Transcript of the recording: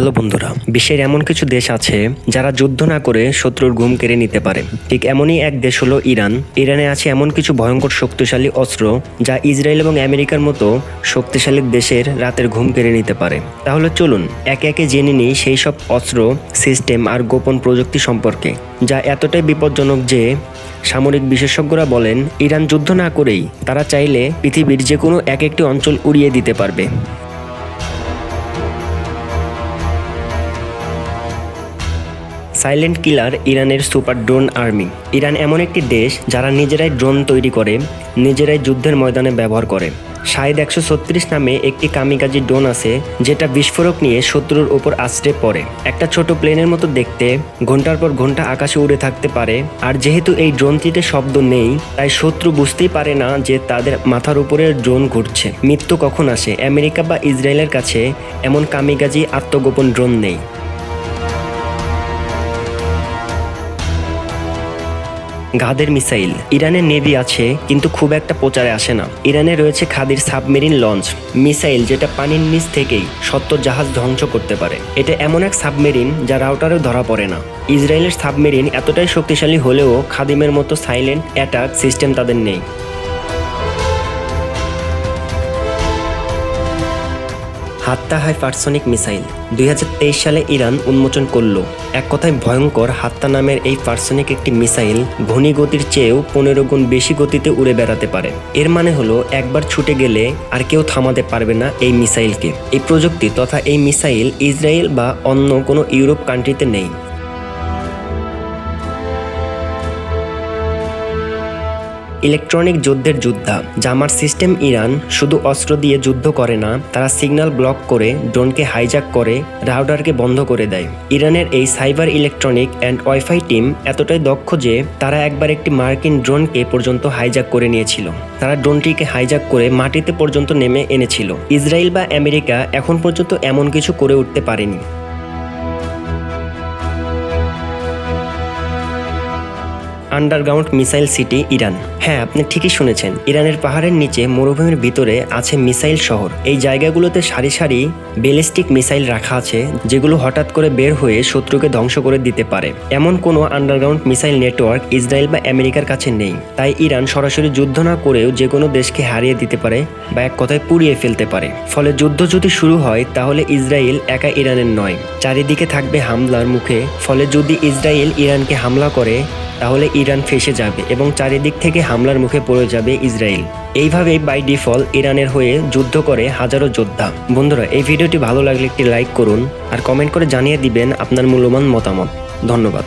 Hello বন্ধুরা, বিশ্বের এমন কিছু দেশ আছে যারা যুদ্ধ না করে শত্রুর ঘুম কেড়ে নিতে পারে। ঠিক এমনই এক দেশ হলো ইরান। ইরানে আছে এমন কিছু ভয়ঙ্কর শক্তিশালী অস্ত্র যা ইসরায়েল এবং আমেরিকার মতো শক্তিশালী দেশের রাতের ঘুম কেড়ে নিতে পারে। তাহলে চলুন, একে একে জেনে নিই সেই সব অস্ত্র, সিস্টেম আর গোপন প্রযুক্তি সম্পর্কে, যা এতটাই বিপজ্জনক যে সামরিক বিশেষজ্ঞরা বলেন, ইরান যুদ্ধ না করেই তারা চাইলে পৃথিবীর যে কোনো এক একটি অঞ্চল উড়িয়ে দিতে পারবে। সাইলেন্ট কিলার ইরানের সুপার ড্রোন আর্মি। ইরান এমন একটি দেশ যারা নিজেরাই ড্রোন তৈরি করে, নিজেরাই যুদ্ধের ময়দানে ব্যবহার করে। শাহেদ একশো ছত্রিশ নামে একটি কামিকাজি ড্রোন আছে, যেটা বিস্ফোরক নিয়ে শত্রুর ওপর আশ্রে পড়ে। একটা ছোট প্লেনের মতো দেখতে, ঘণ্টার পর ঘণ্টা আকাশে উড়ে থাকতে পারে, আর যেহেতু এই ড্রোনটিতে শব্দ নেই, তাই শত্রু বুঝতেই পারে না যে তাদের মাথার উপরে ড্রোন ঘুরছে। মৃত্যু কখন আসে? আমেরিকা বা ইসরায়েলের কাছে এমন কামিকাজি আত্মগোপন ড্রোন নেই। গাদের মিসাইল। ইরানের নেভি আছে, কিন্তু খুব একটা প্রচারে আসে না। ইরানে রয়েছে খাদির সাবমেরিন লঞ্চ, মিসাইল যেটা পানির নিচ থেকেই সত্য জাহাজ ধ্বংস করতে পারে। এটা এমন এক সাবমেরিন যা রাউটারেও ধরা পড়ে না। ইসরায়েলের সাবমেরিন এতটাই শক্তিশালী হলেও খাদিমের মতো সাইলেন্ট অ্যাটাক সিস্টেম তাদের নেই। হাত্তা হাইপারসনিক মিসাইল। দুই হাজার তেইশ সালে ইরান উন্মোচন করল। এক কথায় ভয়ঙ্কর, হাত্তা নামের এই পার্সনিক একটি মিসাইল ঘনী গতির চেয়েও পনেরো গুণ বেশি গতিতে উড়ে বেড়াতে পারে। এর মানে হলো, একবার ছুটে গেলে আর কেউ থামাতে পারবে না এই মিসাইলকে। এই প্রযুক্তি তথা এই মিসাইল ইসরায়েল বা অন্য কোনো ইউরোপ কান্ট্রিতে নেই। ইলেকট্রনিক যুদ্ধের যোদ্ধা। জামার সিস্টেম ইরান শুধু অস্ত্র দিয়ে যুদ্ধ করে না, তারা সিগন্যাল ব্লক করে, ড্রোনকে হাইজ্যাক করে, রাউডারকে বন্ধ করে দেয়। ইরানের এই cyber electronic and wifi team এতটাই দক্ষ যে, তারা একবার একটি মার্কিন ড্রোনকে পর্যন্ত হাইজ্যাক করে নিয়েছিল। তারা ড্রোনটিকে হাইজ্যাক করে মাটিতে পর্যন্ত নেমে এনেছিল। ইসরায়েল বা আমেরিকা এখন পর্যন্ত এমন কিছু করে উঠতে পারেনি। Underground missile city, Iran. হ্যাঁ আপনি ঠিকই শুনেছেন। ইরানের পাহাড়ের নিচে মরুভূমির ভিতরে আছে মিসাইল শহর। এই জায়গাগুলোতে সারি সারি ব্যালিস্টিক মিসাইল রাখা আছে, যেগুলো হঠাৎ করে বের হয়ে শত্রুকে ধ্বংস করে দিতে পারে। এমন কোনো আন্ডারগ্রাউন্ড মিসাইল নেটওয়ার্ক ইসরায়েল বা আমেরিকার কাছে নেই। তাই ইরান সরাসরি যুদ্ধ না করেও যে কোনো দেশকে হারিয়ে দিতে পারে বা এক কথায় পুড়িয়ে ফেলতে পারে। ফলে যুদ্ধ যদি শুরু হয়, তাহলে ইসরায়েল একা ইরানের নয়। চারিদিকে থাকবে হামলার মুখে। ফলে যদি ইসরায়েল ইরানকে হামলা করে তাহলে ইরান ফেসে যাবে এবং চারিদিক থেকে হামলার মুখে পড়ে যাবে ইসরায়েল। এইভাবেই বাই ডিফল্ট ইরানের হয়ে যুদ্ধ করে হাজারো যোদ্ধা। বন্ধুরা, এই ভিডিওটি ভালো লাগলে একটি লাইক করুন আর কমেন্ট করে জানিয়ে দিবেন আপনার মূল্যবান মতামত। ধন্যবাদ।